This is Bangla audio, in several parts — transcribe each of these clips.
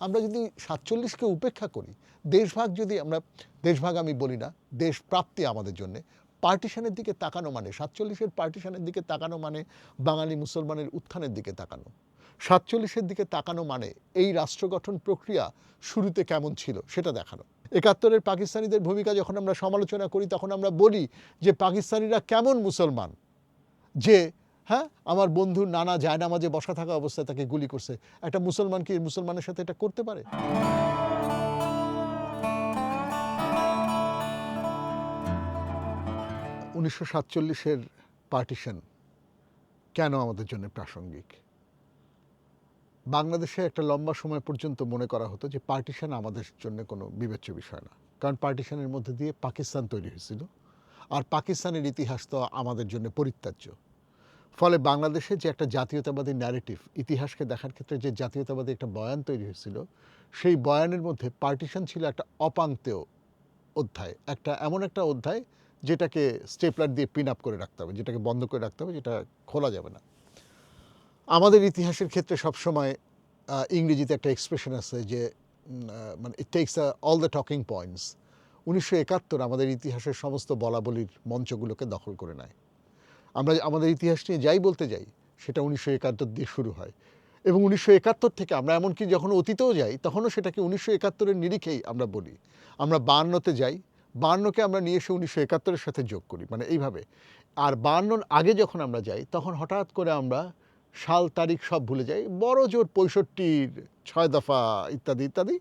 আমরা যদি সাতচল্লিশকে উপেক্ষা করি, দেশভাগ যদি আমরা, দেশভাগ আমি বলি না দেশ প্রাপ্তি আমাদের জন্য, পার্টিশনের দিকে তাকানো মানে সাতচল্লিশের পার্টিশনের দিকে তাকানো মানে বাঙালি মুসলমানের উত্থানের দিকে তাকানো। সাতচল্লিশের দিকে তাকানো মানে এই রাষ্ট্র গঠন প্রক্রিয়া শুরুতে কেমন ছিল সেটা দেখানো। একাত্তরের পাকিস্তানিদের ভূমিকা যখন আমরা সমালোচনা করি, তখন আমরা বলি যে পাকিস্তানিরা কেমন মুসলমান? যে হ্যাঁ? আমার বন্ধুর নানা জায়নামাজে বসা থাকা অবস্থায় তাকে গুলি করছে। একটা মুসলমান কি মুসলমানের সাথে এটা করতে পারে? উনিশশো সাতচল্লিশের পার্টিশন কেন আমাদের জন্য প্রাসঙ্গিক? বাংলাদেশে একটা লম্বা সময় পর্যন্ত মনে করা হতো যে পার্টিশন আমাদের জন্য কোনো বিবেচ্য বিষয় না। কারণ পার্টিশনের মধ্যে দিয়ে পাকিস্তান তৈরি হয়েছিল। আর পাকিস্তানের ইতিহাস তো আমাদের জন্য পরিত্যাজ্য। ফলে বাংলাদেশে যে একটা জাতীয়তাবাদী ন্যারেটিভ ইতিহাসকে দেখার ক্ষেত্রে যে জাতীয়তাবাদী একটা বয়ান তৈরি হয়েছিল, সেই বয়ানের মধ্যে পার্টিশন ছিল একটা অপাঙ্ক্তেয় অধ্যায়, একটা এমন একটা অধ্যায় যেটাকে স্টেপলার দিয়ে পিন আপ করে রাখতে হবে, যেটাকে বন্ধ করে রাখতে হবে, যেটা খোলা যাবে না। আমাদের ইতিহাসের ক্ষেত্রে সবসময় ইংরেজিতে একটা এক্সপ্রেশন আছে যে মানে it takes all the talking points উনিশশো একাত্তর আমাদের ইতিহাসের সমস্ত বলাবলির মঞ্চগুলোকে দখল করে নেয়। আমরা আমাদের ইতিহাস নিয়ে যাই বলতে যাই, সেটা উনিশশো একাত্তর দিয়ে শুরু হয়। এবং উনিশশো একাত্তর থেকে আমরা এমনকি যখন অতীতেও যাই, তখনও সেটাকে উনিশশো একাত্তরের নিরিখেই আমরা বলি। আমরা বায়ান্নতে যাই, বায়ান্নকে আমরা নিয়ে এসে উনিশশো একাত্তরের সাথে যোগ করি মানে এইভাবে। আর বায়ান্নর আগে যখন আমরা যাই, তখন হঠাৎ করে আমরা সাল, তারিখ সব ভুলে যাই, বড় জোর পঁয়ষট্টির ছয় দফা ইত্যাদি ইত্যাদি।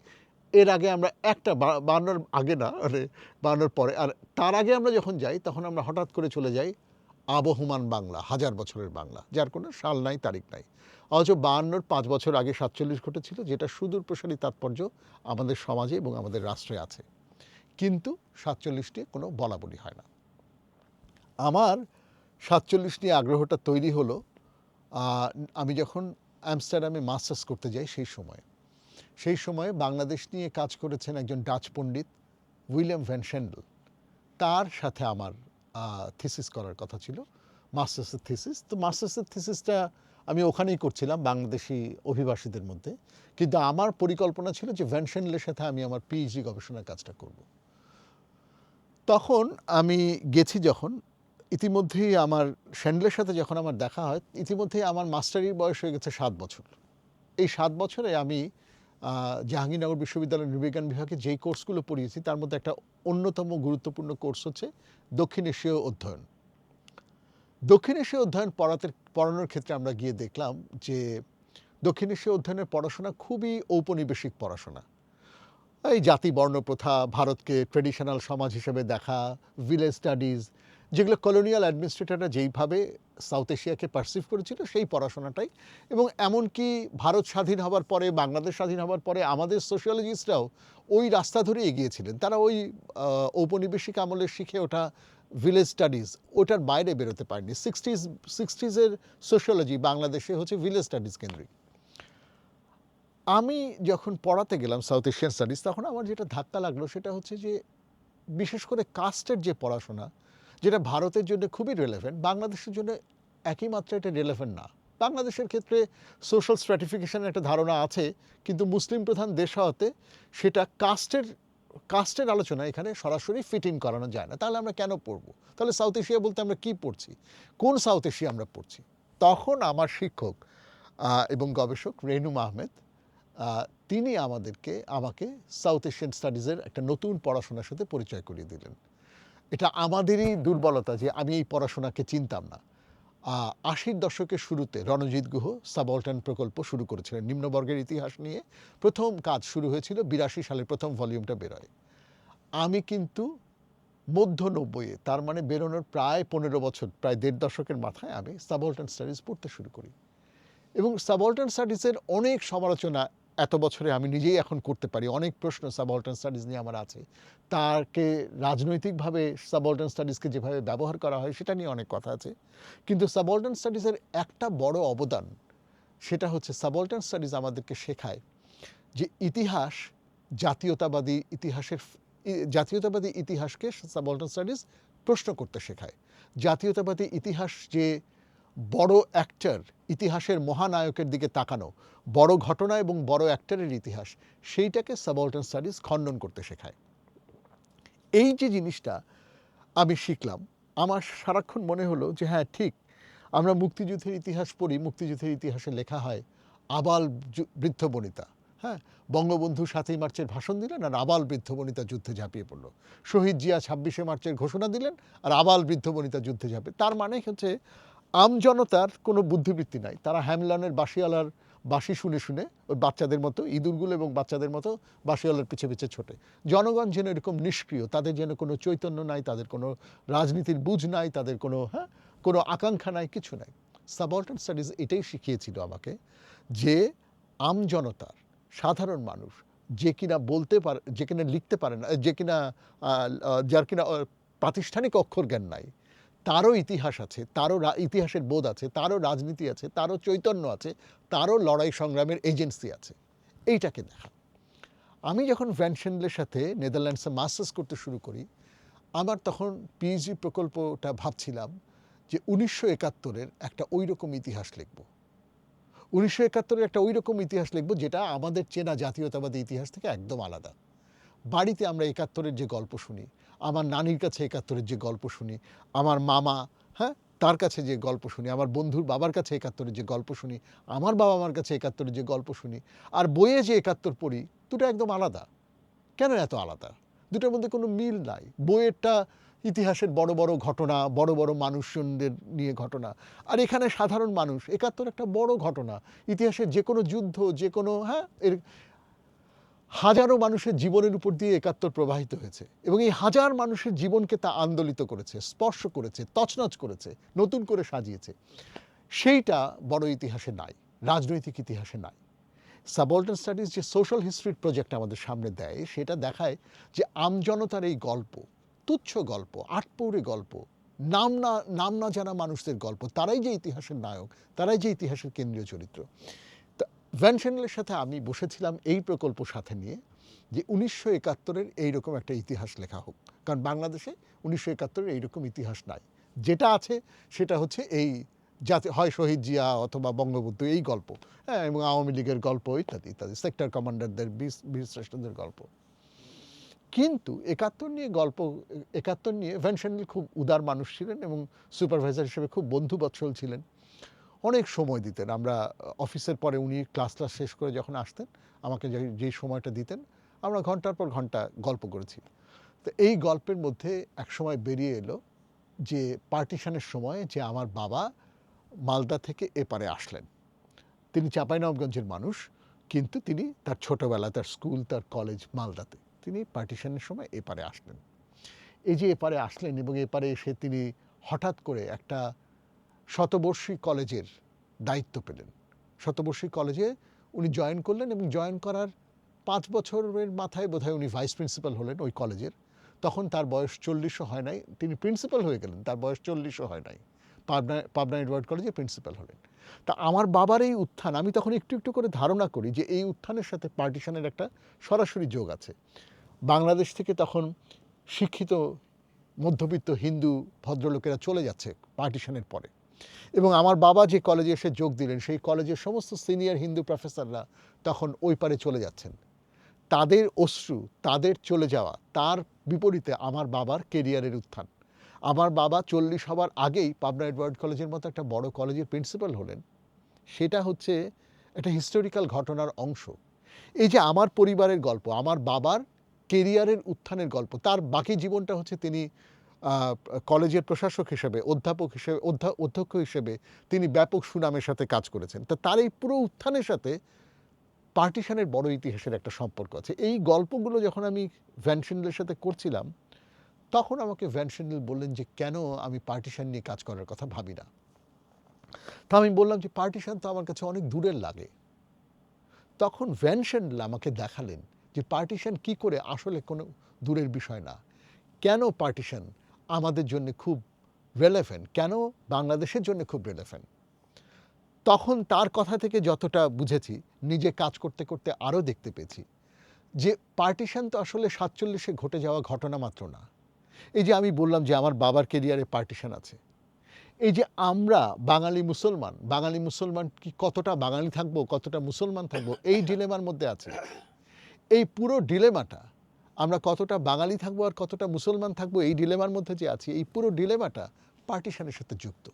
এর আগে আমরা একটা বায়ান্নর আগে না মানে বায়ান্নর পরে। আর তার আগে আমরা যখন যাই, তখন আমরা হঠাৎ করে চলে যাই আবহমান বাংলা, হাজার বছরের বাংলা, যার কোনো সাল নাই, তারিখ নাই। অথচ বায়ান্নর পাঁচ বছর আগে সাতচল্লিশ ঘটেছিল, যেটা সুদূর প্রসারী তাৎপর্য আমাদের সমাজে এবং আমাদের রাষ্ট্রে আছে। কিন্তু সাতচল্লিশটি কোনো বলা বলি হয় না। আমার সাতচল্লিশ নিয়ে আগ্রহটা তৈরি হলো আমি যখন অ্যামস্টারডামে মাস্টার্স করতে যাই সেই সময়ে। সেই সময়ে বাংলাদেশ নিয়ে কাজ করেছেন একজন ডাচ পণ্ডিত, উইলিয়াম ভ্যান শ্যান্ডেল। তার সাথে আমার থিসিস করার কথা ছিল মাস্টার্সের থিসিস তো মাস্টার্সের থিসিসটা আমি ওখানেই করছিলাম বাংলাদেশি অভিবাসীদের মধ্যে। কিন্তু আমার পরিকল্পনা ছিল যে ভ্যান শ্যান্ডেলের সাথে আমি আমার পিএইচডি গবেষণার কাজটা করব। তখন আমি গেছি যখন, ইতিমধ্যেই আমার শ্যান্ডেলের সাথে যখন আমার দেখা হয়, ইতিমধ্যেই আমার মাস্টারির বয়স হয়ে গেছে সাত বছর। এই সাত বছরে আমি জাহাঙ্গীরনগর বিশ্ববিদ্যালয়ের নৃবিজ্ঞান বিভাগে যেই কোর্সগুলো পড়িয়েছি, তার মধ্যে একটা অন্যতম গুরুত্বপূর্ণ কোর্স হচ্ছে দক্ষিণ এশীয় অধ্যয়ন। দক্ষিণ এশীয় অধ্যয়ন পড়াতে, পড়ানোর ক্ষেত্রে আমরা গিয়ে দেখলাম যে দক্ষিণ এশীয় অধ্যয়নের পড়াশোনা খুবই ঔপনিবেশিক পড়াশোনা। এই জাতি বর্ণ প্রথা, ভারতকে ট্রেডিশনাল সমাজ হিসেবে দেখা ভিলেজ স্টাডিজ যেগুলো কলোনিয়াল অ্যাডমিনিস্ট্রেটররা যেইভাবে সাউথ এশিয়াকে পারসিভ করেছিল, সেই পড়াশোনাটাই। এবং এমনকি ভারত স্বাধীন হবার পরে, বাংলাদেশ স্বাধীন হবার পরে, আমাদের সোশ্যালজিস্টরাও ওই রাস্তা ধরে এগিয়েছিলেন। তারা ওই ঔপনিবেশিক আমলে শিখে ওঠা ভিলেজ স্টাডিজ ওটার বাইরে বেরোতে পারেনি। সিক্সটিজ সিক্সটিজের সোশ্যালজি বাংলাদেশে হচ্ছে ভিলেজ স্টাডিজ কেন্দ্রিক। আমি যখন পড়াতে গেলাম সাউথ এশিয়ান স্টাডিজ তখন আমার যেটা ধাক্কা লাগল সেটা হচ্ছে যে, বিশেষ করে কাস্টের যে পড়াশোনা যেটা ভারতের জন্য খুবই রেলেভেন্ট বাংলাদেশের জন্য একই মাত্রায় এটা রেলেভেন্ট না। বাংলাদেশের ক্ষেত্রে সোশ্যাল স্ট্র্যাটিফিকেশনের একটা ধারণা আছে, কিন্তু মুসলিম প্রধান দেশ হওয়াতে সেটা কাস্টের কাস্টের আলোচনা এখানে সরাসরি ফিট ইন করানো যায় না। তাহলে আমরা কেন পড়ব? তাহলে সাউথ এশিয়া বলতে আমরা কি পড়ছি? কোন সাউথ এশিয়া আমরা পড়ছি? তখন আমার শিক্ষক এবং গবেষক রেনুম আহমেদ তিনি আমাদেরকে, আমাকে সাউথ এশিয়ান স্টাডিজের একটা নতুন পড়াশোনার সাথে পরিচয় করিয়ে দিলেন। এটা আমাদেরই দুর্বলতা যে আমি এই পড়াশোনাকে চিনতাম না। আশির দশকের শুরুতে রণজিৎ গুহ সাবঅল্টান প্রকল্প শুরু করেছিলেন। নিম্নবর্গের ইতিহাস নিয়ে প্রথম কাজ শুরু হয়েছিল বিরাশি সালে প্রথম ভলিউমটা বেরোয়। আমি কিন্তু মধ্য নব্বইয়ে, তার মানে বেরোনোর প্রায় পনেরো বছর, প্রায় দেড় দশকের মাথায় আমি সাবঅল্টান স্টাডিজ পড়তে শুরু করি। এবং সাবঅল্টান স্টাডিজের অনেক সমালোচনা এত বছরে আমি নিজেই এখন করতে পারি। অনেক প্রশ্ন সাবঅল্টান স্টাডিজ নিয়ে আমার আছে। তাকে রাজনৈতিকভাবে সাবঅল্টান স্টাডিজকে যেভাবে ব্যবহার করা হয়, সেটা নিয়ে অনেক কথা আছে। কিন্তু সাবঅল্টান স্টাডিজের একটা বড় অবদান, সেটা হচ্ছে সাবঅল্টান স্টাডিজ আমাদেরকে শেখায় যে ইতিহাস জাতীয়তাবাদী ইতিহাসের জাতীয়তাবাদী ইতিহাসকে সাবঅল্টান স্টাডিজ প্রশ্ন করতে শেখায়। জাতীয়তাবাদী ইতিহাস যে বড় অ্যাক্টার ইতিহাসের মহানায়কের দিকে তাকানো, বড় ঘটনা এবং বড় অ্যাক্টারের ইতিহাস, সেইটাকে সাবঅল্টার্ন স্টাডিজ খণ্ডন করতে শেখায়। এই যে জিনিসটা আমি শিখলাম, আমার সারাক্ষণ মনে হলো যে হ্যাঁ ঠিক, আমরা মুক্তিযুদ্ধের ইতিহাস পড়ি, মুক্তিযুদ্ধের ইতিহাসে লেখা হয়, আবাল বৃদ্ধ বনিতা। হ্যাঁ বঙ্গবন্ধু সাতই মার্চের ভাষণ দিলেন আর আবাল বৃদ্ধ বনিতা যুদ্ধে ঝাঁপিয়ে পড়ল। শহীদ জিয়া ছাব্বিশে মার্চের ঘোষণা দিলেন আর আবাল বৃদ্ধ বনিতা যুদ্ধে ঝাঁপে। তার মানে হচ্ছে আমজনতার কোনো বুদ্ধিবৃত্তি নাই। তারা হ্যামলানের বাসিওয়ালার বাসি শুনে শুনে ওই বাচ্চাদের মতো, ইঁদুরগুলো এবং বাচ্চাদের মতো বাসিওয়ালার পিছে পিছে ছোটে। জনগণ যেন এরকম নিষ্ক্রিয়, তাদের যেন কোনো চৈতন্য নাই, তাদের কোনো রাজনীতির বুঝ নাই, তাদের কোনো হ্যাঁ কোনো আকাঙ্ক্ষা নাই, কিছু নাই। সাবঅল্টার্ন স্টাডিজ এটাই শিখিয়েছিল আমাকে যে আমজনতার সাধারণ মানুষ যে কিনা বলতে পারে, যে কিনা লিখতে পারে না, যে কিনা যার কিনা প্রাতিষ্ঠানিক অক্ষর জ্ঞান নাই তারও ইতিহাস আছে, তারও ইতিহাসের বোধ আছে, তারও রাজনীতি আছে, তারও চৈতন্য আছে, তারও লড়াই সংগ্রামের এজেন্সি আছে। এইটাকে দেখা। আমি যখন ভ্যানশেন্ডলের সাথে নেদারল্যান্ডসে মাস্টার্স করতে শুরু করি, আমার তখন পিএইচডি প্রকল্পটা ভাবছিলাম যে উনিশশো একাত্তরের একটা ওই রকম ইতিহাস লিখব। উনিশশো একাত্তরের একটা ওই রকম ইতিহাস লিখব যেটা আমাদের চেনা জাতীয়তাবাদী ইতিহাস থেকে একদম আলাদা। বাড়িতে আমরা একাত্তরের যে গল্প শুনি আমার নানির কাছে একাত্তরের যে গল্প শুনি, আমার মামা হ্যাঁ তার কাছে যে গল্প শুনি, আমার বন্ধুর বাবার কাছে একাত্তরের যে গল্প শুনি, আমার বাবা মার কাছে একাত্তরের যে গল্প শুনি আর বইয়ে যে একাত্তর পড়ি, দুটো একদম আলাদা। কেন এত আলাদা? দুটোর মধ্যে কোনো মিল নাই। বইয়েরটা ইতিহাসের বড় বড় ঘটনা, বড় বড় মানুষজনদের নিয়ে ঘটনা আর এখানে সাধারণ মানুষ, একাত্তর একটা বড় ঘটনা। ইতিহাসের যে কোনো যুদ্ধ, যে কোনো হ্যাঁ এর হাজারো মানুষের জীবনের উপর দিয়ে একাত্তর প্রবাহিত হয়েছে এবং এই হাজার মানুষের জীবনকে তা আন্দোলিত করেছে, স্পর্শ করেছে, তছনছ করেছে, নতুন করে সাজিয়েছে। সেইটা বড় ইতিহাসে নাই, রাজনৈতিক ইতিহাসে নাই। সাবঅল্টার্ন স্টাডিজ যে সোশ্যাল হিস্ট্রির প্রজেক্ট আমাদের সামনে দেয়, সেটা দেখায় যে আমজনতার এই গল্প, তুচ্ছ গল্প, আটপৌরে গল্প, নাম না নাম না জানা মানুষদের গল্প, তারাই যে ইতিহাসের নায়ক, তারাই যে ইতিহাসের কেন্দ্রীয় চরিত্র। তা ভ্যান শ্যানেলের সাথে আমি বসেছিলাম এই প্রকল্প সাথে নিয়ে যে উনিশশো একাত্তরের এইরকম একটা ইতিহাস লেখা হোক। কারণ বাংলাদেশে উনিশশো একাত্তরের এইরকম ইতিহাস নাই। যেটা আছে সেটা হচ্ছে এই জাতি, হয় শহীদ জিয়া অথবা বঙ্গবন্ধু এই গল্প। হ্যাঁ এবং আওয়ামী লীগের গল্প, ইত্যাদি ইত্যাদি, সেক্টর কমান্ডারদের বীর শ্রেষ্ঠদের গল্প। কিন্তু একাত্তর নিয়ে গল্প, একাত্তর নিয়ে ভ্যান শ্যানেল খুব উদার মানুষ ছিলেন এবং সুপারভাইজার হিসেবে খুব বন্ধুবৎসল ছিলেন। অনেক সময় দিতেন। আমরা অফিসের পরে উনি ক্লাস ক্লাস শেষ করে যখন আসতেন, আমাকে যেই সময়টা দিতেন, আমরা ঘণ্টার পর ঘণ্টা গল্প করেছি। তো এই গল্পের মধ্যে এক সময় বেরিয়ে এলো যে, পার্টিশনের সময় যে, আমার বাবা মালদা থেকে এপারে আসলেন। তিনি চাঁপাইনবাবগঞ্জের মানুষ, কিন্তু তিনি তার ছোটবেলা, তার স্কুল, তার কলেজ মালদাতে তিনি পার্টিশনের সময় এপারে আসলেন। এই যে, এপারে আসলেন এবং এপারে এসে তিনি হঠাৎ করে একটা শতবর্ষী কলেজের দায়িত্ব পেলেন। শতবর্ষী কলেজে উনি জয়েন করলেন এবং জয়েন করার পাঁচ বছরের মাথায় বোধহয় উনি ভাইস প্রিন্সিপাল হলেন ওই কলেজের। তখন তার বয়স চল্লিশও হয় নাই। তিনি প্রিন্সিপাল হয়ে গেলেন, তার বয়স চল্লিশও হয় নাই। পাবনা পাবনা এডওয়ার্ড কলেজে প্রিন্সিপাল হলেন। তা আমার বাবার এই উত্থান, আমি তখন একটু একটু করে ধারণা করি যে এই উত্থানের সাথে পার্টিশনের একটা সরাসরি যোগ আছে। বাংলাদেশ থেকে তখন শিক্ষিত, মধ্যবিত্ত হিন্দু ভদ্রলোকেরা চলে যাচ্ছে পার্টিশনের পরে। এবং আমার বাবা যে কলেজে এসে যোগ দিলেন, সেই কলেজের সমস্ত সিনিয়র হিন্দু প্রফেসররা তখন ওই পারে চলে যাচ্ছেন। তাদের অশ্রু, তাদের চলে যাওয়া, তার বিপরীতে আমার বাবার কেরিয়ারের উত্থান। আমার বাবা চল্লিশ হবার আগেই পাবনা এডওয়ার্ড কলেজের মতো একটা বড় কলেজের প্রিন্সিপাল হলেন। সেটা হচ্ছে একটা হিস্টোরিক্যাল ঘটনার অংশ। এই যে আমার পরিবারের গল্প, আমার বাবার কেরিয়ারের উত্থানের গল্প, তার বাকি জীবনটা হচ্ছে তিনি কলেজের প্রশাসক হিসেবে, অধ্যাপক হিসেবে, অধ্যা, অধ্যক্ষ হিসেবে তিনি ব্যাপক সুনামের সাথে কাজ করেছেন। তা তার এই পুরো উত্থানের সাথে পার্টিশনের বড় ইতিহাসের একটা সম্পর্ক আছে। এই গল্পগুলো যখন আমি ভ্যানশিন্ডেলের সাথে করছিলাম, তখন আমাকে ভ্যানশিন্ডেল বললেন যে, কেন আমি পার্টিশন নিয়ে কাজ করার কথা ভাবি না? তা আমি বললাম যে, পার্টিশন তো আমার কাছে অনেক দূরের লাগে। তখন ভ্যানশিন্ডেল আমাকে দেখালেন যে, পার্টিশন কি করে আসলে কোনো দূরের বিষয় না। কেন পার্টিশন আমাদের জন্য খুব রেলেভেন্ট কেন? বাংলাদেশের জন্য খুব রেলেভেন্ট তখন তার কথা থেকে যতটা বুঝেছি, নিজে কাজ করতে করতে আরও দেখতে পেয়েছি যে পার্টিশন তো আসলে সাতচল্লিশে ঘটে যাওয়া ঘটনা মাত্র না। এই যে আমি বললাম যে আমার বাবার কেরিয়ারে পার্টিশন আছে। এই যে আমরা বাঙালি মুসলমান বাঙালি মুসলমান কি কতটা বাঙালি থাকব, কতটা মুসলমান থাকব, এই ডিলেমার মধ্যে আছে। এই পুরো ডিলেমাটা আমরা কতটা বাঙালি থাকব আর কতটা মুসলমান থাকব এই ডিলেমার মধ্যে যে আছি, এই পুরো ডিলেমাটা পার্টিশনের সাথে যুক্ত।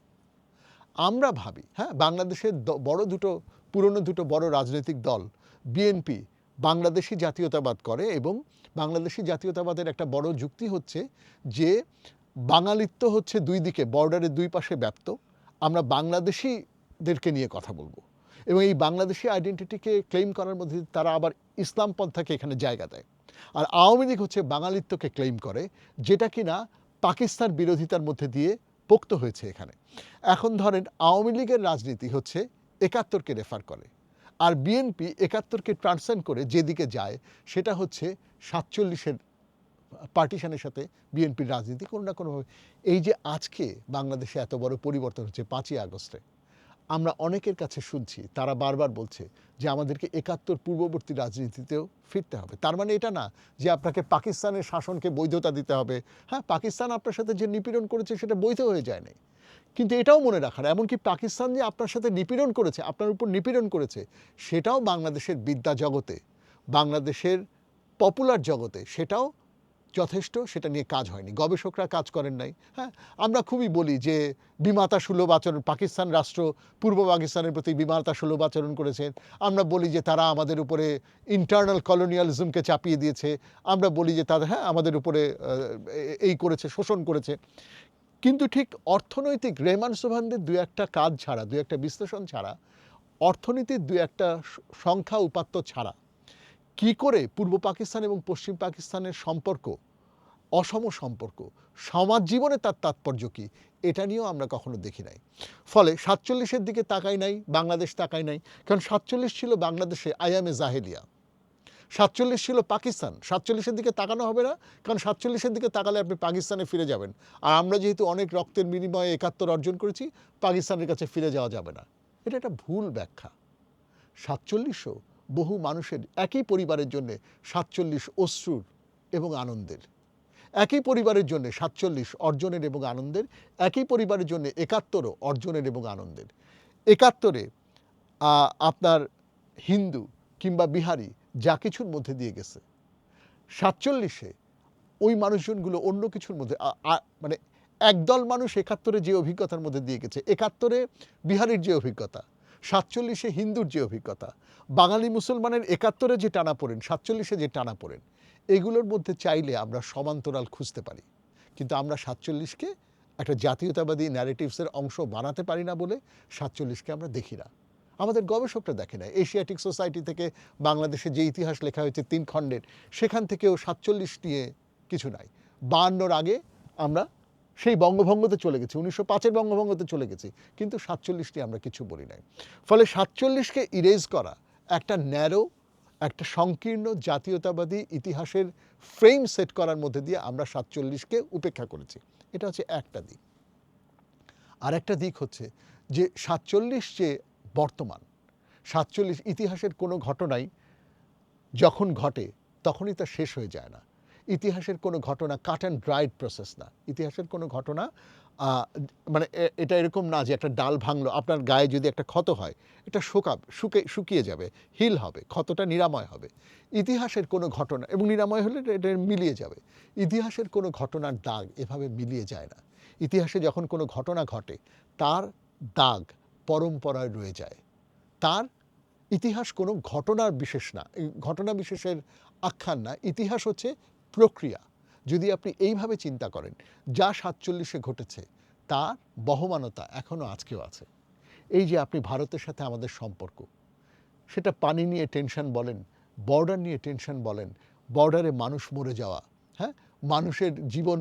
আমরা ভাবি হ্যাঁ বাংলাদেশের বড় দুটো, পুরনো দুটো বড় রাজনৈতিক দল বিএনপি বাংলাদেশি জাতীয়তাবাদ করে এবং বাংলাদেশি জাতীয়তাবাদের একটা বড় যুক্তি হচ্ছে যে বাঙালিত্ব হচ্ছে দুই দিকে, বর্ডারের দুই পাশে ব্যাপ্ত। আমরা বাংলাদেশিদেরকে নিয়ে কথা বলব এবং এই বাংলাদেশি আইডেন্টিটিকে ক্লেম করার মধ্যে তারা আবার ইসলাম পন্থাকে এখানে জায়গা দেয়। আর আওয়ামী লীগ হচ্ছে বাঙালিত্বকে ক্লেম করে, যেটা কিনা পাকিস্তান বিরোধিতার মধ্যে দিয়ে পোক্ত হয়েছে এখানে। এখন ধরেন আওয়ামী লীগের রাজনীতি হচ্ছে একাত্তরকে রেফার করে, আর বিএনপি একাত্তরকে ট্রান্সেন্ড করে যেদিকে যায়, সেটা হচ্ছে সাতচল্লিশের পার্টিশনের সাথে বিএনপির রাজনীতি কোনো না কোনোভাবে। এই যে আজকে বাংলাদেশে এত বড় পরিবর্তন হচ্ছে পাঁচই আগস্টে আমরা অনেকের কাছে শুনছি, তারা বারবার বলছে যে আমাদেরকে একাত্তর পূর্ববর্তী রাজনীতিতেও ফিরতে হবে। তার মানে এটা না যে আপনাকে পাকিস্তানের শাসনকে বৈধতা দিতে হবে। হ্যাঁ পাকিস্তান আপনার সাথে যে নিপীড়ন করেছে সেটা বৈধ হয়ে যায় নাই। কিন্তু এটাও মনে রাখার, এমনকি পাকিস্তান যে আপনার সাথে নিপীড়ন করেছে, আপনার উপর নিপীড়ন করেছে, সেটাও বাংলাদেশের বিদ্যা জগতে, বাংলাদেশের পপুলার জগতে, সেটাও যথেষ্ট, সেটা নিয়ে কাজ হয়নি। গবেষকরা কাজ করেন নাই। হ্যাঁ আমরা খুবই বলি যে বিমাতা সুলভ আচরণ, পাকিস্তান রাষ্ট্র পূর্ব পাকিস্তানের প্রতি বিমাতা সুলভ আচরণ করেছেন। আমরা বলি যে তারা আমাদের উপরে ইন্টারনাল কলোনিয়ালিজমকে চাপিয়ে দিয়েছে। আমরা বলি যে তাদের হ্যাঁ আমাদের উপরে এই করেছে, শোষণ করেছে। কিন্তু ঠিক অর্থনৈতিক রেমান সোভানদের দু একটা কাজ ছাড়া, দু একটা বিশ্লেষণ ছাড়া, অর্থনীতির দু একটা সংখ্যা উপাত্ত ছাড়া কি করে পূর্ব পাকিস্তান এবং পশ্চিম পাকিস্তানের সম্পর্ক, অসম সম্পর্ক, সমাজ জীবনে তার তাৎপর্য কী, এটা নিয়েও আমরা কখনো দেখি নাই। ফলে সাতচল্লিশের দিকে তাকাই নাই, বাংলাদেশ তাকাই নাই, কারণ সাতচল্লিশ ছিল বাংলাদেশে আয়ামে জাহেলিয়া। সাতচল্লিশ ছিল পাকিস্তান, সাতচল্লিশের দিকে তাকানো হবে না, কারণ সাতচল্লিশের দিকে তাকালে আপনি পাকিস্তানে ফিরে যাবেন। আর আমরা যেহেতু অনেক রক্তের বিনিময়ে একাত্তর অর্জন করেছি, পাকিস্তানের কাছে ফিরে যাওয়া যাবে না। এটা একটা ভুল ব্যাখ্যা। সাতচল্লিশও বহু মানুষের একই পরিবারের জন্য সাতচল্লিশ অশ্রুর এবং আনন্দের। একই পরিবারের জন্য সাতচল্লিশ অর্জনের এবং আনন্দের, একই পরিবারের জন্য একাত্তরও অর্জনের এবং আনন্দের। একাত্তরে আপনার হিন্দু কিংবা বিহারি যা কিছুর মধ্যে দিয়ে গেছে। সাতচল্লিশে ওই মানুষজনগুলো অন্য কিছুর মধ্যে মানে একদল মানুষ একাত্তরে যে অভিজ্ঞতার মধ্যে দিয়ে গেছে, একাত্তরে বিহারের যে অভিজ্ঞতা সাতচল্লিশে হিন্দুর যে অভিজ্ঞতা, বাঙালি মুসলমানের একাত্তরে যে টানা পড়েন সাতচল্লিশে যে টানা পড়েন এগুলোর মধ্যে চাইলে আমরা সমান্তরাল খুঁজতে পারি। কিন্তু আমরা সাতচল্লিশকে একটা জাতীয়তাবাদী ন্যারেটিভসের অংশ বানাতে পারি না বলে সাতচল্লিশকে আমরা দেখি না। আমাদের গবেষকরা দেখে না এশিয়াটিক সোসাইটি থেকে বাংলাদেশে যে ইতিহাস লেখা হয়েছে তিন খণ্ডের, সেখান থেকেও সাতচল্লিশ নিয়ে কিছু নাই। বায়ান্নর আগে আমরা সেই বঙ্গভঙ্গতে চলে গেছি, উনিশশো পাঁচের বঙ্গভঙ্গতে চলে গেছি, কিন্তু সাতচল্লিশ নিয়ে আমরা কিছু বলি নাই। ফলে সাতচল্লিশকে ইরেজ করা একটা ন্যারো একটা সংকীর্ণ, জাতীয়তাবাদী ইতিহাসের ফ্রেম সেট করার মধ্যে দিয়ে আমরা সাতচল্লিশকে উপেক্ষা করেছি। এটা হচ্ছে একটা দিক। আর একটা দিক হচ্ছে যে সাতচল্লিশ যে বর্তমান, সাতচল্লিশ ইতিহাসের কোনো ঘটনাই যখন ঘটে তখনই তা শেষ হয়ে যায় না। ইতিহাসের কোনো ঘটনা কাট অ্যান্ড ড্রাইড প্রসেস না। ইতিহাসের কোনো ঘটনা মানে এটা এরকম না যে একটা ডাল ভাঙলো, আপনার গায়ে যদি একটা ক্ষত হয়, এটা শুকাবে, শুকে, শুকিয়ে যাবে, হিল হবে, ক্ষতটা নিরাময় হবে। ইতিহাসের কোনো ঘটনা, এবং নিরাময় হলে এটা মিলিয়ে যাবে। ইতিহাসের কোনো ঘটনার দাগ এভাবে মিলিয়ে যায় না। ইতিহাসে যখন কোনো ঘটনা ঘটে, তার দাগ পরম্পরায় রয়ে যায়। তার ইতিহাস কোনো ঘটনার বিশেষ না ঘটনা বিশেষের আখ্যান না। ইতিহাস হচ্ছে প্রক্রিয়া যদি আপনি এইভাবে চিন্তা করেন, যা সাতচল্লিশে ঘটেছে, তার বহমানতা এখনও আজকেও আছে। এই যে আপনি ভারতের সাথে আমাদের সম্পর্ক, সেটা পানি নিয়ে টেনশন বলেন, বর্ডার নিয়ে টেনশন বলেন, বর্ডারে মানুষ মরে যাওয়া হ্যাঁ? মানুষের জীবন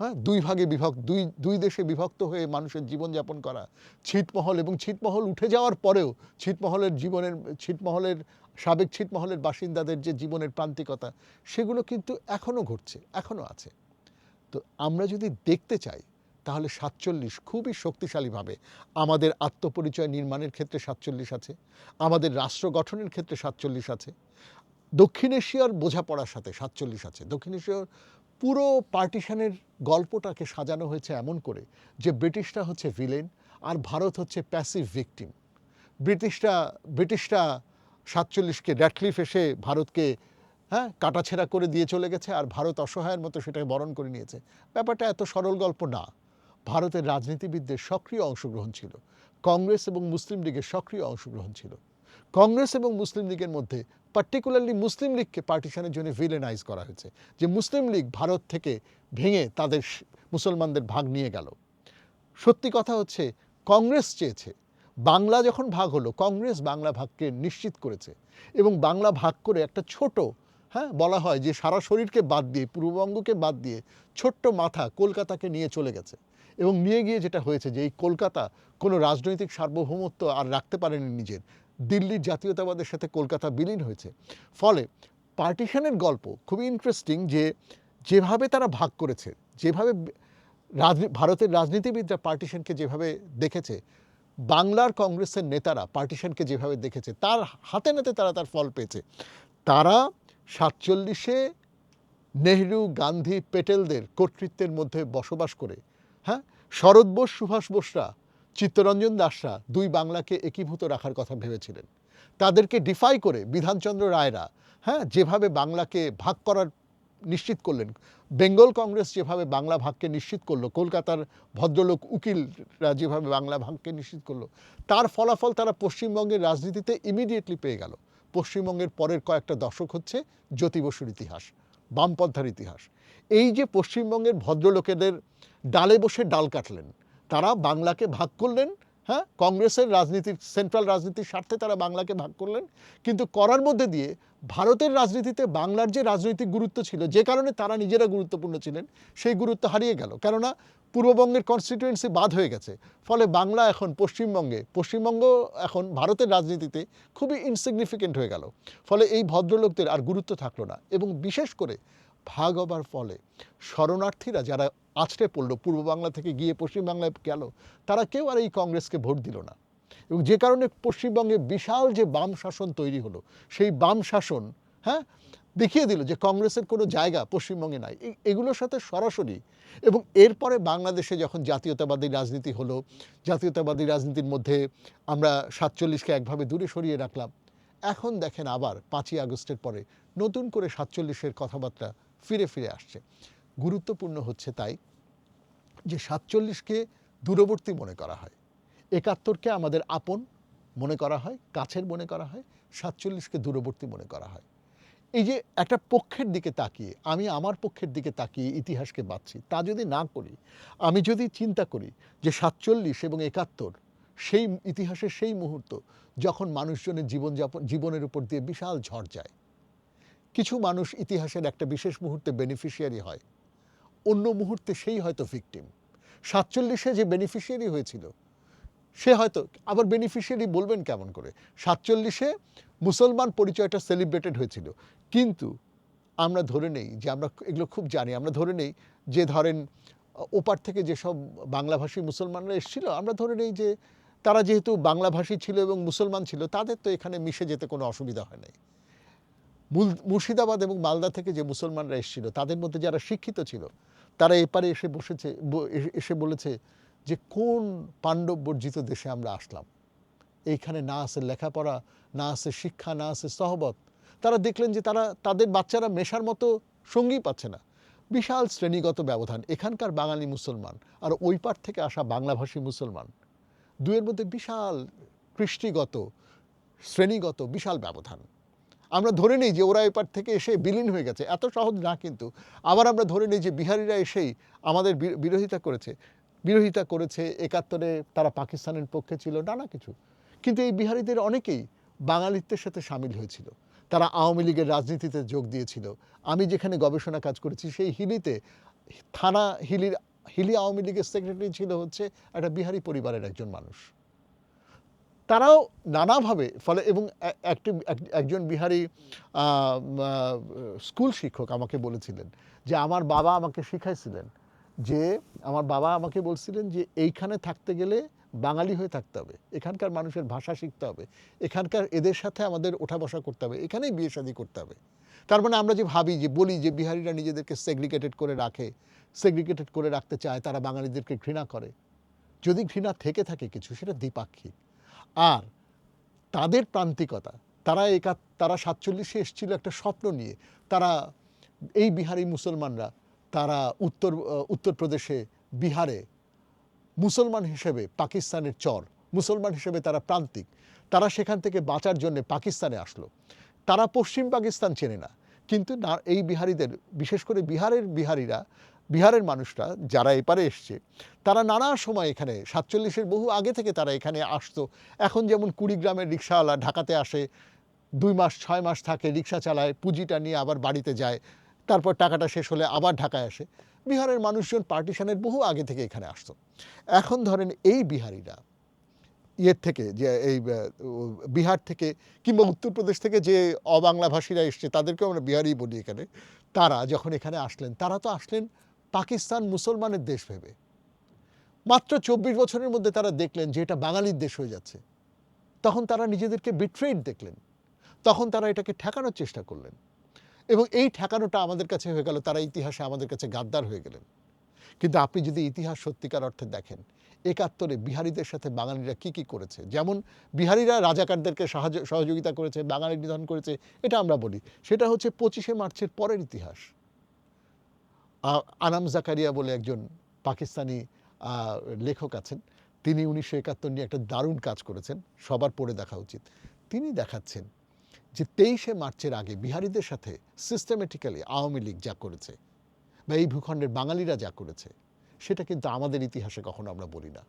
হ্যাঁ? দুই ভাগে বিভক্ত, দুই দুই দেশে বিভক্ত হয়ে মানুষের জীবনযাপন করা, ছিটমহল এবং ছিটমহল উঠে যাওয়ার পরেও ছিটমহলের জীবনের, ছিটমহলের সাবেক ছিটমহলের বাসিন্দাদের যে জীবনের প্রান্তিকতা, সেগুলো কিন্তু এখনও ঘটছে এখনও আছে। তো আমরা যদি দেখতে চাই, তাহলে সাতচল্লিশ খুবই শক্তিশালীভাবে আমাদের আত্মপরিচয় নির্মাণের ক্ষেত্রে সাতচল্লিশ আছে, আমাদের রাষ্ট্র গঠনের ক্ষেত্রে সাতচল্লিশ আছে, দক্ষিণ এশিয়ার বোঝাপড়ার সাথে সাতচল্লিশ আছে। দক্ষিণ এশিয়ার পুরো পার্টিশনের গল্পটাকে সাজানো হয়েছে এমন করে যে ব্রিটিশরা হচ্ছে ভিলেন আর ভারত হচ্ছে প্যাসিভ ভিকটিম ব্রিটিশরা ব্রিটিশরা সাতচল্লিশকে ড্যাটক্লিফ এসে ভারতকে হ্যাঁ কাটাছেড়া করে দিয়ে চলে গেছে আর ভারত অসহায়ের মতো সেটাকে বরণ করে নিয়েছে। ব্যাপারটা এত সরল গল্প না। ভারতের রাজনীতিবিদদের সক্রিয় অংশগ্রহণ ছিল। কংগ্রেস এবং মুসলিম লীগের সক্রিয় অংশগ্রহণ ছিল। কংগ্রেস এবং মুসলিম লীগের মধ্যে পার্টিকুলারলি মুসলিম লীগকে পার্টিশনের জন্য ভিলেনাইজ করা হয়েছে। যে মুসলিম লীগ ভারত থেকে ভেঙে তাদের মুসলমানদের ভাগ নিয়ে গেল। সত্যি কথা হচ্ছে, কংগ্রেস চেয়েছে বাংলা যখন ভাগ হলো, কংগ্রেস বাংলা ভাগকে নিশ্চিত করেছে এবং বাংলা ভাগ করে একটা ছোট হ্যাঁ বলা হয় যে সারা শরীরকে বাদ দিয়ে, পূর্ববঙ্গকে বাদ দিয়ে ছোট্ট মাথা কলকাতাকে নিয়ে চলে গেছে এবং নিয়ে গিয়ে যেটা হয়েছে যে এই কলকাতা কোনো রাজনৈতিক সার্বভৌমত্ব আর রাখতে পারেনি নিজের। দিল্লির জাতীয়তাবাদের সাথে কলকাতা বিলীন হয়েছে। ফলে পার্টিশনের গল্প খুবই ইন্টারেস্টিং যে যেভাবে তারা ভাগ করেছে, যেভাবে রাজনী- ভারতের রাজনীতিবিদরা পার্টিশনকে যেভাবে দেখেছে বাংলার কংগ্রেসের নেতারা পার্টিশনকে যেভাবে দেখেছে, তার হাতে নাতে তারা তার ফল পেয়েছে। তারা সাতচল্লিশে নেহরু, গান্ধী, পেটেলদের কর্তৃত্বের মধ্যে বসবাস করে। হ্যাঁ? শরৎ বোস, সুভাষ বোসরা, চিত্তরঞ্জন দাসরা দুই বাংলাকে একীভূত রাখার কথা ভেবেছিলেন। তাদেরকে ডিফাই করে বিধানচন্দ্র রায়রা হ্যাঁ? যেভাবে বাংলাকে ভাগ করার নিশ্চিত করলেন। বেঙ্গল কংগ্রেস যেভাবে বাংলা ভাগকে নিশ্চিত করল, কলকাতার ভদ্রলোক উকিলরা যেভাবে বাংলা ভাগকে নিশ্চিত করল, তার ফলাফল তারা পশ্চিমবঙ্গের রাজনীতিতে ইমিডিয়েটলি পেয়ে গেল। পশ্চিমবঙ্গের পরের কয়েকটা দশক হচ্ছে জ্যোতি বসুর ইতিহাস, বামপন্থার ইতিহাস। এই যে পশ্চিমবঙ্গের ভদ্রলোকেদের ডালে বসে ডাল কাটলেন, তারা বাংলাকে ভাগ করলেন হ্যাঁ কংগ্রেসের রাজনীতির সেন্ট্রাল রাজনীতির স্বার্থে তারা বাংলাকে ভাগ করলেন। কিন্তু করার মধ্যে দিয়ে ভারতের রাজনীতিতে বাংলার যে রাজনৈতিক গুরুত্ব ছিল, যে কারণে তারা নিজেরা গুরুত্বপূর্ণ ছিলেন, সেই গুরুত্ব হারিয়ে গেল। কেননা পূর্ববঙ্গের কনস্টিটিউয়েন্সি বাদ হয়ে গেছে। ফলে বাংলা এখন পশ্চিমবঙ্গে, পশ্চিমবঙ্গ এখন ভারতের রাজনীতিতে খুবই ইনসিগনিফিকেন্ট হয়ে গেল। ফলে এই ভদ্রলোকদের আর গুরুত্ব থাকল না। এবং বিশেষ করে ভাগ হবার ফলে শরণার্থীরা যারা আছড়ে পড়ল, পূর্ব বাংলা থেকে গিয়ে পশ্চিমবাংলায় গেল, তারা কেউ আর এই কংগ্রেসকে ভোট দিল না। এবং যে কারণে পশ্চিমবঙ্গে বিশাল যে বাম শাসন তৈরি হলো, সেই বাম শাসন হ্যাঁ দেখিয়ে দিল যে কংগ্রেসের কোনো জায়গা পশ্চিমবঙ্গে নাই। এগুলোর সাথে সরাসরি এবং এরপরে বাংলাদেশে যখন জাতীয়তাবাদী রাজনীতি হলো, জাতীয়তাবাদী রাজনীতির মধ্যে আমরা সাতচল্লিশকে একভাবে দূরে সরিয়ে রাখলাম। এখন দেখেন আবার পাঁচই আগস্টের পরে নতুন করে সাতচল্লিশের কথাবার্তা ফিরে ফিরে আসছে। গুরুত্বপূর্ণ হচ্ছে তাই যে সাতচল্লিশকে দূরবর্তী মনে করা হয়। একাত্তরকে আমাদের আপন মনে করা হয়, কাছের মনে করা হয়, সাতচল্লিশকে দূরবর্তী মনে করা হয়। এই যে একটা পক্ষের দিকে তাকিয়ে, আমি আমার পক্ষের দিকে তাকিয়ে ইতিহাসকে বাঁচছি তা যদি না করি, আমি যদি চিন্তা করি যে সাতচল্লিশ এবং একাত্তর সেই ইতিহাসের সেই মুহূর্ত যখন মানুষজনের জীবনযাপন, জীবনের উপর দিয়ে বিশাল ঝড় যায় কিছু মানুষ ইতিহাসের একটা বিশেষ মুহূর্তে বেনিফিশিয়ারি হয়। অন্য মুহূর্তে সেই হয়তো ভিকটিম সাতচল্লিশে যে বেনিফিশিয়ারি হয়েছিল, সে হয়তো, আবার বেনিফিশিয়ারি বলবেন কেমন করে? সাতচল্লিশে মুসলমান পরিচয়টা সেলিব্রেটেড হয়েছিল। কিন্তু আমরা ধরে নেই যে আমরা এগুলো খুব জানি, আমরা ধরে নেই যে ধরেন, ওপার থেকে যেসব বাংলাভাষী মুসলমানরা এসেছিল, আমরা ধরে নেই যে তারা যেহেতু বাংলাভাষী ছিল এবং মুসলমান ছিল, তাদের তো এখানে মিশে যেতে কোনো অসুবিধা হয় নাই। মুর্শিদাবাদ এবং মালদা থেকে যে মুসলমানরা এসেছিল, তাদের মধ্যে যারা শিক্ষিত ছিল, তারা এপারে এসে বসেছে এসে বলেছে যে কোন পাণ্ডব বর্জিত দেশে আমরা আসলাম? এইখানে না আছে লেখাপড়া, না আছে শিক্ষা, না আছে সহবত। তারা দেখলেন যে তারা তাদের বাচ্চারা মেশার মতো সঙ্গী পাচ্ছে না। বিশাল শ্রেণীগত ব্যবধান, এখানকার বাঙালি মুসলমান আর ওই পার থেকে আসা বাংলাভাষী মুসলমান দুয়ের মধ্যে বিশাল কৃষ্টিগত, শ্রেণীগত বিশাল ব্যবধান। আমরা ধরে নিই যে ওরা এপার থেকে এসে বিলীন হয়ে গেছে। এত সহজ না কিন্তু। আবার আমরা ধরে নিই যে বিহারিরা এসেই আমাদের বিরোধিতা করেছে। বিরোধিতা করেছে, একাত্তরে তারা পাকিস্তানের পক্ষে ছিল, নানা কিছু। কিন্তু এই বিহারিদের অনেকেই বাঙালিত্বের সাথে সামিল হয়েছিল। তারা আওয়ামী লীগের রাজনীতিতে যোগ দিয়েছিল। আমি যেখানে গবেষণা কাজ করেছি, সেই হিলিতে থানা হিলির হিলি আওয়ামী লীগের সেক্রেটারি ছিল হচ্ছে একটা বিহারি পরিবারের একজন মানুষ। তারাও নানাভাবে, ফলে এবং একটি একজন বিহারি স্কুল শিক্ষক আমাকে বলেছিলেন যে, আমার বাবা আমাকে শিখাইছিলেন যে, আমার বাবা আমাকে বলছিলেন যে, এইখানে থাকতে গেলে বাঙালি হয়ে থাকতে হবে, এখানকার মানুষের ভাষা শিখতে হবে, এখানকার এদের সাথে আমাদের ওঠা বসা করতে হবে, এখানেই বিয়ে শাদী করতে হবে। তার মানে আমরা যে ভাবি, যে বলি যে বিহারিরা নিজেদেরকে সেগ্রিগেটেড করে রাখে সেগ্রিগেটেড করে রাখতে চায়, তারা বাঙালিদেরকে ঘৃণা করে। যদি ঘৃণা থেকে থাকে কিছু, সেটা দ্বিপাক্ষিক। আর তাদের প্রান্তিকতা, তারা একা তারা সাতচল্লিশে এসেছিল একটা স্বপ্ন নিয়ে। তারা, এই বিহারি মুসলমানরা, তারা উত্তর উত্তরপ্রদেশে বিহারে মুসলমান হিসেবে পাকিস্তানের চর, মুসলমান হিসেবে তারা প্রান্তিক। তারা সেখান থেকে বাঁচার জন্য পাকিস্তানে আসলো। তারা পশ্চিম পাকিস্তান চেনে না। কিন্তু এই বিহারিদের, বিশেষ করে বিহারের বিহারিরা বিহারের মানুষরা যারা এপারে এসছে, তারা নানা সময় এখানে, সাতচল্লিশের বহু আগে থেকে তারা এখানে আসতো। এখন যেমন কুড়িগ্রামের রিক্সাওয়ালা ঢাকাতে আসে, দুই মাস, ছয় মাস থাকে, রিক্সা চালায়, পুঁজিটা নিয়ে আবার বাড়িতে যায়, তারপর টাকাটা শেষ হলে আবার ঢাকায় আসে। বিহারের মানুষজন পার্টিশনের বহু আগে থেকে এখানে আসতো। এখন ধরেন এই বিহারিরা, ইয়ের থেকে যে এই বিহার থেকে কিংবা উত্তরপ্রদেশ থেকে যে অবাংলাভাষীরা এসছে, তাদেরকেও আমরা বিহারি বলি এখানে। তারা যখন এখানে আসলেন, তারা তো আসলেন পাকিস্তান মুসলমানের দেশ ভেবে। মাত্র চব্বিশ বছরের মধ্যে তারা দেখলেন যে এটা বাঙালির দেশ হয়ে যাচ্ছে। তখন তারা নিজেদেরকে বিট্রেড দেখলেন। তখন তারা এটাকে ঠেকানোর চেষ্টা করলেন। এবং এই ঠেকানোটা আমাদের কাছে হয়ে গেল, তারা ইতিহাসে আমাদের কাছে গাদ্দার হয়ে গেলেন। কিন্তু আপনি যদি ইতিহাস সত্যিকার অর্থে দেখেন, একাত্তরে বিহারিদের সাথে বাঙালিরা কি কি করেছে? যেমন বিহারিরা রাজাকারদেরকে সাহায্য, সহযোগিতা করেছে বাঙালি নিধন করেছে, এটা আমরা বলি। সেটা হচ্ছে পঁচিশে মার্চের পরের ইতিহাস। আনাম জাকারিয়া বলে একজন পাকিস্তানি লেখক আছেন। তিনি উনিশশো একাত্তর নিয়ে একটা দারুণ কাজ করেছেন। সবার পড়ে দেখা উচিত। তিনি দেখাচ্ছেন যে তেইশে মার্চের আগে বিহারিদের সাথে সিস্টেমেটিক্যালি আওয়ামী লীগ যা করেছে বা এই ভূখণ্ডের বাঙালিরা যা করেছে, সেটা কিন্তু আমাদের ইতিহাসে কখনো আমরা বলি না।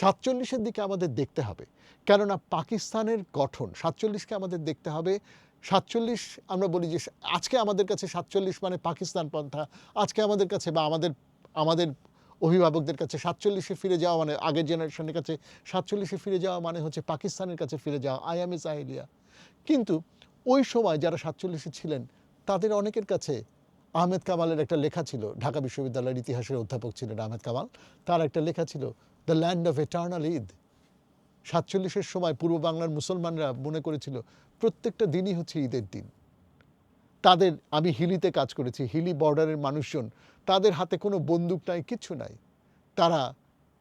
সাতচল্লিশের দিকে আমাদের দেখতে হবে। কেননা পাকিস্তানের গঠন, সাতচল্লিশকে আমাদের দেখতে হবে সাতচল্লিশ, আমরা বলি যে আজকে আমাদের কাছে সাতচল্লিশ মানে পাকিস্তান পন্থা। আজকে আমাদের কাছে বা আমাদের আমাদের অভিভাবকদের কাছে সাতচল্লিশে ফিরে যাওয়া মানে আগের জেনারেশনের কাছে সাতচল্লিশে ফিরে যাওয়া মানে হচ্ছে পাকিস্তানের কাছে ফিরে যাওয়া আয়ামি সাহেলিয়া কিন্তু ওই সময় যারা সাতচল্লিশে ছিলেন, তাদের অনেকের কাছে আহমেদ কামালের একটা লেখা ছিল, ঢাকা বিশ্ববিদ্যালয়ের ইতিহাসের অধ্যাপক ছিলেন আহমেদ কামাল। তার একটা লেখা ছিল the land of eternal Eid সাতচল্লিশের সময় পূর্ব বাংলার মুসলমানরা মনে করেছিল, প্রত্যেকটা দিনই হচ্ছে ঈদের দিন। তাদের, আমি হিলিতে কাজ করেছি, হিলি বর্ডারের মানুষজন, তাদের হাতে কোনো বন্দুক নাই কিচ্ছু নাই। তারা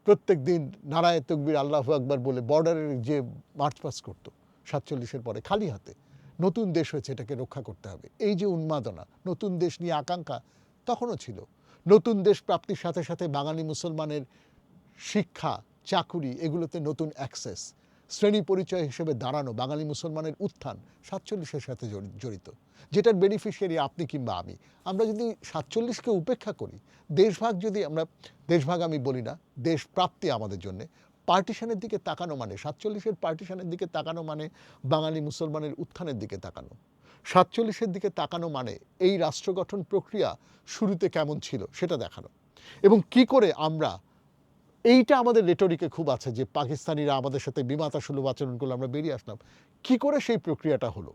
প্রত্যেক দিন নারায় তকবির আল্লাহু আকবার বলে বর্ডারের যে মার্চ পাস করতো, সাতচল্লিশের পরে, খালি হাতে। নতুন দেশ হয়েছে, এটাকে রক্ষা করতে হবে। এই যে উন্মাদনা, নতুন দেশ নিয়ে আকাঙ্ক্ষা, তখনও ছিল। নতুন দেশ প্রাপ্তির সাথে সাথে বাঙালি মুসলমানের শিক্ষা চাকুরি, এগুলোতে নতুন অ্যাক্সেস। শ্রেণি পরিচয় হিসেবে দাঁড়ানো বাঙালি মুসলমানের উত্থান সাতচল্লিশের সাথে জড়িত। যেটার বেনিফিশিয়ারি আপনি কিংবা আমি। আমরা যদি সাতচল্লিশকে উপেক্ষা করি, দেশভাগ যদি আমরা, দেশভাগ আমি বলি না দেশ প্রাপ্তি আমাদের জন্যে পার্টিশনের দিকে তাকানো মানে সাতচল্লিশের পার্টিশনের দিকে তাকানো মানে বাঙালি মুসলমানের উত্থানের দিকে তাকানো। সাতচল্লিশের দিকে তাকানো মানে এই রাষ্ট্র গঠন প্রক্রিয়া শুরুতে কেমন ছিল সেটা দেখানো। এবং কি করে আমরা এইটা আমাদের রেটরিকে খুব আছে যে পাকিস্তানিরা আমাদের সাথে বিমাতা সুলভ আচরণ করলে আমরা বেরিয়ে আসলাম। কি করে সেই প্রক্রিয়াটা হলো?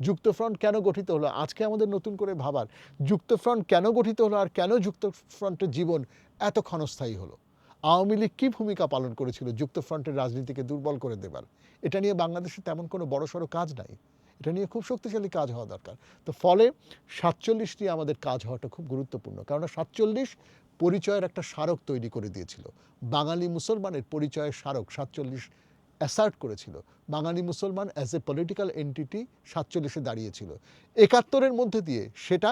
যুক্তফ্রন্ট কেন গঠিত হলো? আজকে আমাদের নতুন করে ভাবার, যুক্তফ্রন্ট কেন গঠিত হলো আর কেন যুক্তফ্রন্টের জীবন এত ক্ষণস্থায়ী হলো? আওয়ামী লীগ কী ভূমিকা পালন করেছিল যুক্তফ্রন্টের রাজনীতিকে দুর্বল করে দেবার? এটা নিয়ে বাংলাদেশে তেমন কোনো বড়সড় কাজ নাই। এটা নিয়ে খুব শক্তিশালী কাজ হওয়া দরকার। তো ফলে সাতচল্লিশ নিয়ে আমাদের কাজ হওয়াটা খুব গুরুত্বপূর্ণ। কারণ সাতচল্লিশ পরিচয়ের একটা স্মারক তৈরি করে দিয়েছিল। বাঙালি মুসলমানের পরিচয়ের স্মারক সাতচল্লিশ অ্যাসার্ট করেছিল। বাঙালি মুসলমান অ্যাজ এ পলিটিক্যাল এন্টিটি সাতচল্লিশে দাঁড়িয়েছিল। একাত্তরের মধ্যে দিয়ে সেটা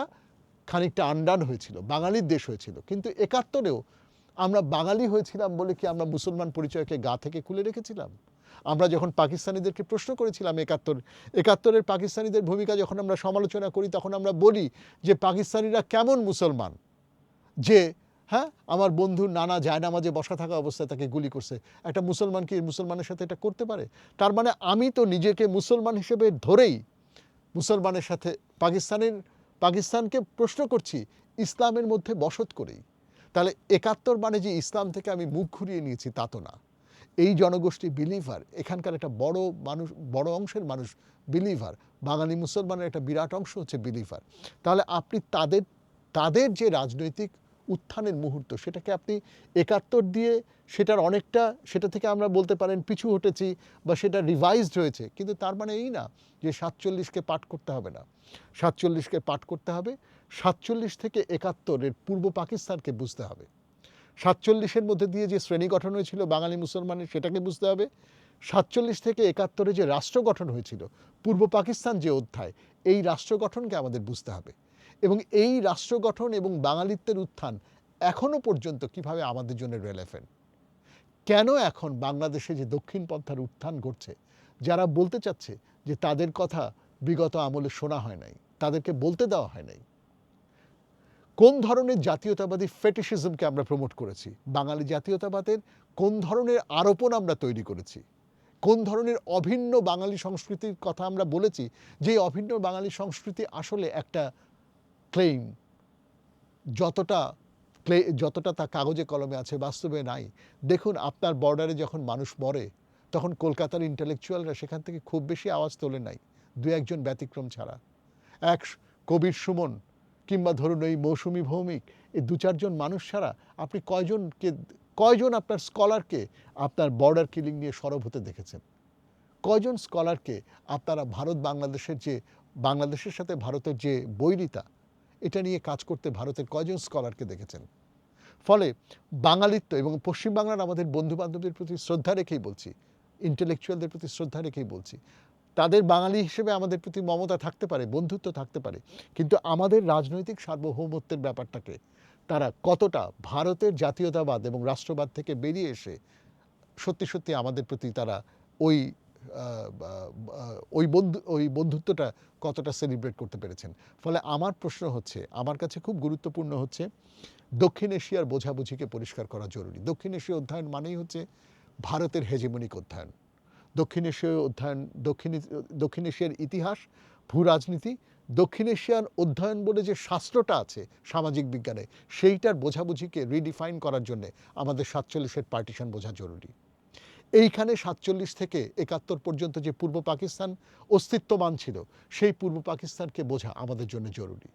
খানিকটা আন্ডান হয়েছিল, বাঙালির দেশ হয়েছিল। কিন্তু একাত্তরেও আমরা বাঙালি হয়েছিলাম বলে কি আমরা মুসলমান পরিচয়কে গা থেকে খুলে রেখেছিলাম? আমরা যখন পাকিস্তানিদেরকে প্রশ্ন করেছিলাম একাত্তর, একাত্তরের পাকিস্তানিদের ভূমিকা যখন আমরা সমালোচনা করি, তখন আমরা বলি যে পাকিস্তানিরা কেমন মুসলমান? যে হ্যাঁ? আমার বন্ধু নানা জায়নামাজে বসা থাকা অবস্থায় তাকে গুলি করছে। একটা মুসলমান কি মুসলমানের সাথে এটা করতে পারে? তার মানে আমি তো নিজেকে মুসলমান হিসেবে ধরেই মুসলমানের সাথে পাকিস্তানের, পাকিস্তানকে প্রশ্ন করছি, ইসলামের মধ্যে বসত করেই। তাহলে একাত্তর মানে যে ইসলাম থেকে আমি মুখ ঘুরিয়ে নিয়েছি তা তো না। এই জনগোষ্ঠী বিলিভার এখানকার একটা বড় মানুষ, বড় অংশের মানুষ বিলিভার বাঙালি মুসলমানের একটা বিরাট অংশ হচ্ছে বিলিভার তাহলে আপনি তাদের তাদের যে রাজনৈতিক উত্থানের মুহূর্ত, সেটাকে আপনি একাত্তর দিয়ে সেটার অনেকটা, সেটা থেকে আমরা বলতে পারেন পিছু হটেছি বা সেটা রিভাইজড হয়েছে। কিন্তু তার মানে এই না যে সাতচল্লিশকে পাঠ করতে হবে না। সাতচল্লিশকে পাঠ করতে হবে। সাতচল্লিশ থেকে একাত্তরের পূর্ব পাকিস্তানকে বুঝতে হবে। সাতচল্লিশের মধ্যে দিয়ে যে শ্রেণি গঠন হয়েছিল বাঙালি মুসলমানের, সেটাকে বুঝতে হবে। সাতচল্লিশ থেকে একাত্তরে যে রাষ্ট্র গঠন হয়েছিল, পূর্ব পাকিস্তান যে অধ্যায়, এই রাষ্ট্র গঠনকে আমাদের বুঝতে হবে। এবং এই রাষ্ট্র গঠন এবং বাঙালিত্বের উত্থান এখনও পর্যন্ত কীভাবে আমাদের জন্য রেলেভেন্ট কেন এখন বাংলাদেশে যে দক্ষিণ পন্থার উত্থান ঘটছে, যারা বলতে চাচ্ছে যে তাদের কথা বিগত আমলে শোনা হয় নাই, তাদেরকে বলতে দেওয়া হয় নাই? কোন ধরনের জাতীয়তাবাদী ফেটিসিজমকে আমরা প্রমোট করেছি? বাঙালি জাতীয়তাবাদের কোন ধরনের আরোপণ আমরা তৈরি করেছি? কোন ধরনের অভিন্ন বাঙালি সংস্কৃতির কথা আমরা বলেছি যে অভিন্ন বাঙালি সংস্কৃতি আসলে একটা ক্লেইম যতটা ক্লে যতটা তা কাগজে কলমে আছে, বাস্তবে নাই। দেখুন, আপনার বর্ডারে যখন মানুষ মরে, তখন কলকাতার ইন্টেলেকচুয়ালরা সেখান থেকে খুব বেশি আওয়াজ তোলে নাই, দু একজন ব্যতিক্রম ছাড়া। এক কবির সুমন, কিংবা ধরুন এই মৌসুমি ভৌমিক, এই দু চারজন মানুষ ছাড়া আপনি কয়জনকে, কয়জন আপনার স্কলারকে আপনার বর্ডার কিলিং নিয়ে সরব হতে দেখেছেন? কয়জন স্কলারকে আপনারা ভারত বাংলাদেশের যে, বাংলাদেশের সাথে ভারতের যে বৈরিতা এটা নিয়ে কাজ করতে ভারতের কয়জন স্কলারকে দেখেছেন? ফলে বাঙালিত্ব এবং পশ্চিমবাংলার আমাদের বন্ধু বান্ধবদের প্রতি শ্রদ্ধা রেখেই বলছি ইন্টেলেকচুয়ালদের প্রতি শ্রদ্ধা রেখেই বলছি, তাদের বাঙালি হিসেবে আমাদের প্রতি মমতা থাকতে পারে, বন্ধুত্ব থাকতে পারে, কিন্তু আমাদের রাজনৈতিক সার্বভৌমত্বের ব্যাপারটাকে তারা কতটা ভারতের জাতীয়তাবাদ এবং রাষ্ট্রবাদ থেকে বেরিয়ে এসে সত্যি সত্যি আমাদের প্রতি তারা ওই ওই বন্ধু, ওই বন্ধুত্বটা কতটা সেলিব্রেট করতে পেরেছেন? ফলে আমার প্রশ্ন হচ্ছে, আমার কাছে খুব গুরুত্বপূর্ণ হচ্ছে, দক্ষিণ এশিয়ার বোঝাবুঝিকে পরিষ্কার করা জরুরি। দক্ষিণ এশীয় অধ্যয়ন মানেই হচ্ছে ভারতের হেজেমনিক অধ্যয়ন। দক্ষিণ এশীয় অধ্যয়ন, দক্ষিণ দক্ষিণ এশিয়ার ইতিহাস ভূ রাজনীতি দক্ষিণ এশিয়ান অধ্যয়ন বলে যে শাস্ত্রটা আছে সামাজিক বিজ্ঞানে, সেইটার বোঝাবুঝিকে রিডিফাইন করার জন্য আমাদের সাতচল্লিশের পার্টিশন বোঝা জরুরি। এইখানে সাতচল্লিশ থেকে একাত্তর পর্যন্ত যে পূর্ব পাকিস্তান অস্তিত্বমান ছিল, সেই পূর্ব পাকিস্তানকে বোঝা আমাদের জন্য জরুরি।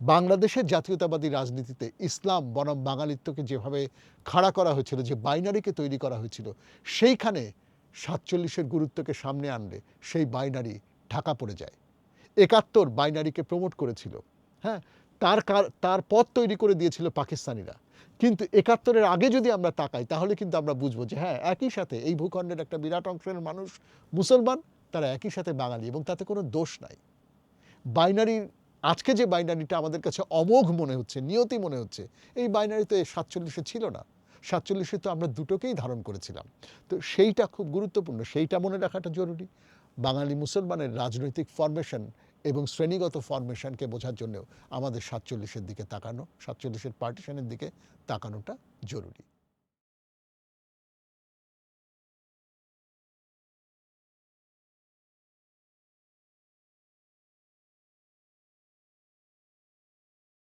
বাংলাদেশের জাতীয়তাবাদী রাজনীতিতে ইসলাম, বনাম বাঙালিত্বকে যেভাবে খাড়া করা হয়েছিল, যে বাইনারিকে তৈরি করা হয়েছিল, সেইখানে সাতচল্লিশের গুরুত্বকে সামনে আনলে সেই বাইনারি ঢাকা পড়ে যায়। একাত্তর বাইনারিকে প্রমোট করেছিল হ্যাঁ? তার তার পথ তৈরি করে দিয়েছিল পাকিস্তানিরা। কিন্তু একাত্তরের আগে যদি আমরা তাকাই, তাহলে কিন্তু আমরা বুঝব যে হ্যাঁ একই সাথে এই ভূখণ্ডের একটা বিরাট অংশের মানুষ মুসলমান, তারা একই সাথে বাঙালি এবং তাতে কোনো দোষ নাই। বাইনারি, আজকে যে বাইনারিটা আমাদের কাছে অমোঘ মনে হচ্ছে, নিয়তি মনে হচ্ছে, এই বাইনারি বাইনারিতে সাতচল্লিশে ছিল না। সাতচল্লিশে তো আমরা দুটোকেই ধারণ করেছিলাম। তো সেইটা খুব গুরুত্বপূর্ণ, সেইটা মনে রাখাটা জরুরি। বাঙালি মুসলমানের রাজনৈতিক ফরমেশন এবং শ্রেণীগত ফরমেশনকে বোঝার জন্যও আমাদের সাতচল্লিশের দিকে তাকানো সাতচল্লিশের পার্টিশনের দিকে তাকানোটা জরুরি।